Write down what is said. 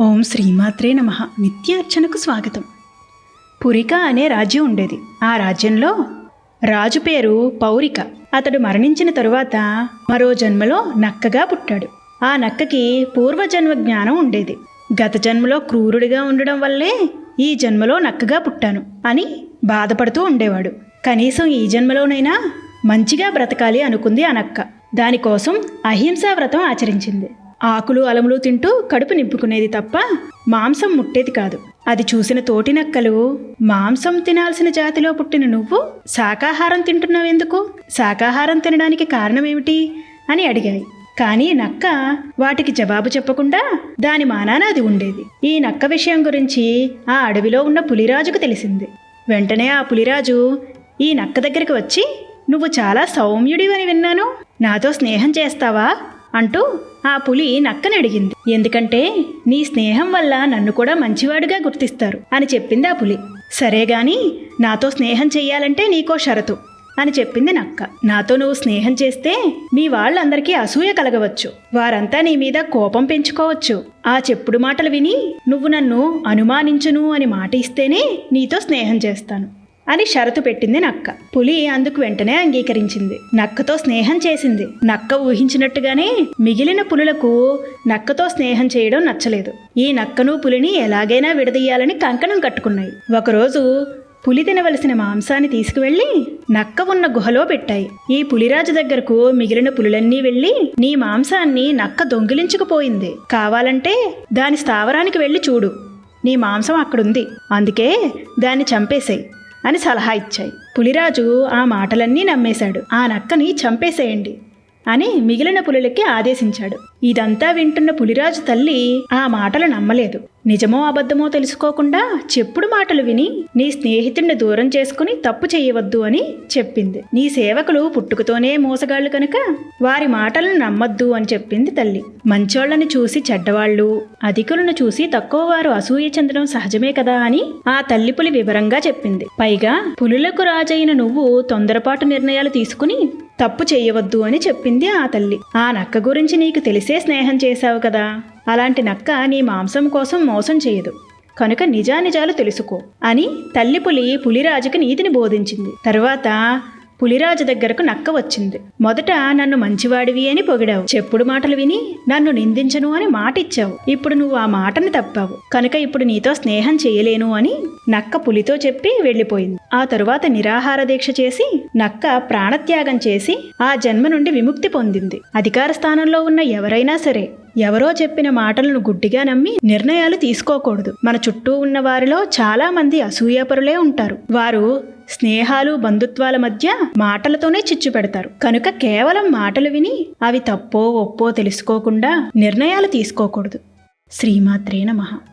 ఓం శ్రీమాత్రే నమ. నిత్యార్చనకు స్వాగతం. పురిక అనే రాజ్యం ఉండేది. ఆ రాజ్యంలో రాజు పేరు పౌరిక. అతడు మరణించిన తరువాత మరో జన్మలో నక్కగా పుట్టాడు. ఆ నక్కకి పూర్వజన్మ జ్ఞానం ఉండేది. గత జన్మలో క్రూరుడిగా ఉండడం వల్లే ఈ జన్మలో నక్కగా పుట్టాను అని బాధపడుతూ ఉండేవాడు. కనీసం ఈ జన్మలోనైనా మంచిగా బ్రతకాలి అనుకుంది ఆ నక్క. దానికోసం అహింసా వ్రతం ఆచరించింది. ఆకులు అలములు తింటూ కడుపు నింపుకునేది తప్ప మాంసం ముట్టేది కాదు. అది చూసిన తోటి నక్కలు మాంసం తినాల్సిన జాతిలో పుట్టిన నువ్వు శాకాహారం తింటున్నావెందుకు శాకాహారం తినడానికి కారణమేమిటి? అని అడిగాయి. కానీ నక్క వాటికి జవాబు చెప్పకుండా దాని మానాన అది ఉండేది. ఈ నక్క విషయం గురించి ఆ అడవిలో ఉన్న పులిరాజుకు తెలిసింది. వెంటనే ఆ పులిరాజు ఈ నక్క దగ్గరికి వచ్చి నువ్వు చాలా సౌమ్యుడివని విన్నాను. నాతో స్నేహం చేస్తావా? అంటూ ఆ పులి నక్కని అడిగింది. ఎందుకంటే నీ స్నేహం వల్ల నన్ను కూడా మంచివాడుగా గుర్తిస్తారు అని చెప్పింది ఆ పులి. సరే గాని నాతో స్నేహం చెయ్యాలంటే నీకో షరతు అని చెప్పింది నక్క. నాతో నువ్వు స్నేహం చేస్తే మీ వాళ్ళందరికీ అసూయ కలగవచ్చు. వారంతా నీ మీద కోపం పెంచుకోవచ్చు. ఆ చెప్పుడు మాటలు విని నువ్వు నన్ను అనుమానించును అని మాట ఇస్తేనే నీతో స్నేహం చేస్తాను. అని షరతు పెట్టింది నక్క. పులి అందుకు వెంటనే అంగీకరించింది. నక్కతో స్నేహం చేసింది. నక్క ఊహించినట్టుగానే మిగిలిన పులులకు నక్కతో స్నేహం చేయడం నచ్చలేదు. ఈ నక్కను పులిని ఎలాగైనా విడదీయాలని కంకణం కట్టుకున్నాయి. ఒకరోజు పులి తినవలసిన మాంసాన్ని తీసుకువెళ్ళి నక్క ఉన్న గుహలో పెట్టాయి. ఈ పులిరాజు దగ్గరకు మిగిలిన పులులన్నీ వెళ్ళి నీ మాంసాన్ని నక్క దొంగిలించుకుపోయింది. కావాలంటే దాని స్థావరానికి వెళ్ళి చూడు. నీ మాంసం అక్కడుంది. అందుకే దాన్ని చంపేశాయి. అని సలహా ఇచ్చాయి. పులిరాజు ఆ మాటలన్నీ నమ్మేశాడు. ఆ నక్కని చంపేసేయండి. అని మిగిలిన పులులకి ఆదేశించాడు. ఇదంతా వింటున్న పులిరాజు తల్లి ఆ మాటలు నమ్మలేదు. నిజమో అబద్ధమో తెలుసుకోకుండా చెప్పుడు మాటలు విని నీ స్నేహితుడిని దూరం చేసుకుని తప్పు చేయవద్దు అని చెప్పింది. నీ సేవకులు పుట్టుకతోనే మోసగాళ్ళు కనుక వారి మాటలను నమ్మద్దు అని చెప్పింది తల్లి. మంచోళ్ళని చూసి చెడ్డవాళ్ళు అధికులను చూసి తక్కువ వారు అసూయ చెందడం సహజమే కదా అని ఆ తల్లి పులి వివరంగా చెప్పింది. పైగా పులులకు రాజైన నువ్వు తొందరపాటు నిర్ణయాలు తీసుకుని తప్పు చేయవద్దు అని చెప్పింది ఆ తల్లి. ఆ నక్క గురించి నీకు తెలిసే స్నేహం చేశావు కదా. అలాంటి నక్క నీ మాంసం కోసం మోసం చేయదు. కనుక నిజానిజాలు తెలుసుకో అని తల్లి పులి పులిరాజుకి నీతిని బోధించింది. తరువాత పులిరాజు దగ్గరకు నక్క వచ్చింది. మొదట నన్ను మంచివాడివి అని పొగిడావు. చెప్పుడు మాటలు విని నన్ను నిందించను అని మాట ఇచ్చావు ఇప్పుడు నువ్వు ఆ మాటని తప్పావు. కనుక ఇప్పుడు నీతో స్నేహం చేయలేను అని నక్క పులితో చెప్పి వెళ్ళిపోయింది. ఆ తరువాత నిరాహార దీక్ష చేసి నక్క ప్రాణత్యాగం చేసి ఆ జన్మ నుండి విముక్తి పొందింది. అధికార స్థానంలో ఉన్న ఎవరైనా సరే ఎవరో చెప్పిన మాటలను గుడ్డిగా నమ్మి నిర్ణయాలు తీసుకోకూడదు. మన చుట్టూ ఉన్న వారిలో చాలా మంది అసూయాపరులే ఉంటారు. వారు స్నేహాలు బంధుత్వాల మధ్య మాటలతోనే చిచ్చు పెడతారు. కనుక కేవలం మాటలు విని అవి తప్పో ఒప్పో తెలుసుకోకుండా నిర్ణయాలు తీసుకోకూడదు. శ్రీమాత్రే నమః.